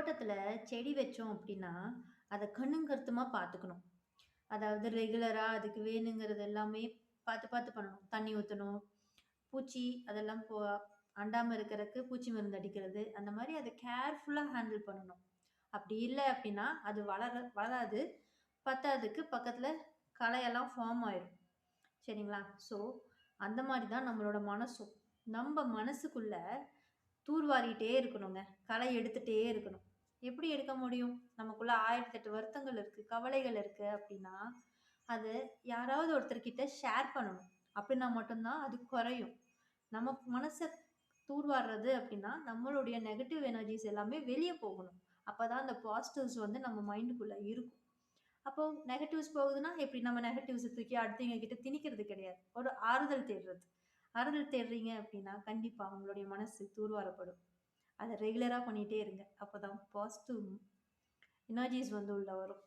தோட்டத்துல செடி வச்சோம் அப்படின்னா, அத கண்ணும் கருத்துமா பார்த்துக்கணும். அதாவது ரெகுலரா அதுக்கு வேணுங்கிறது எல்லாமே பார்த்து, பார்த்து பண்ணணும். தண்ணி ஊத்தணும், பூச்சி அதெல்லாம் போ அண்டாம இருக்கறக்கு பூச்சி மருந்து அடிக்கிறது. அந்த மாரி அத கேர்ஃபுல்லா ஹேண்டில் பண்ணணும். அப்படி இல்ல அப்படின்னா, அது வளர வளராது. பத்தாததுக்கு பக்கத்துல களையெல்லாம் ஃபார்ம் ஆயிரும். சரிங்களா? ஸோ, அந்த மாரி தான் நம்மளோட மனசும். நம்ப மனசுக்குள்ள தூர்வாரிட்டே இருக்கணுங்க. களை எடுத்துட்டே இருக்கணும். எப்படி எடுக்க முடியும்? நமக்குள்ள 1008 வருத்தங்கள் இருக்கு, கவலைகள் இருக்கு அப்படின்னா, அது யாராவது ஒருத்தர்கிட்ட ஷேர் பண்ணணும். அப்படின்னா மட்டும்தான் அது குறையும். நம்ம மனசை தூர்வாடுறது அப்படின்னா, நம்மளுடைய நெகட்டிவ் எனர்ஜிஸ் எல்லாமே வெளியே போகணும். அப்போதான் அந்த பாசிட்டிவ்ஸ் வந்து நம்ம மைண்டுக்குள்ளே இருக்கும். அப்போ நெகட்டிவ்ஸ் போகுதுன்னா, எப்படி நம்ம நெகட்டிவ்ஸ தூக்கி அடுத்தவங்க கிட்ட திணிக்கிறது கிடையாது. ஒரு ஆறுதல் தேடுறது. ஆறுதல் தேடுறீங்க அப்படின்னா, கண்டிப்பாக உங்களுடைய மனசு தூர்வாரப்படும். அதை ரெகுலராக பண்ணிகிட்டே இருங்க. அப்பதான் பாசிட்டிவ் எனர்ஜிஸ் வந்து உள்ள வரும்.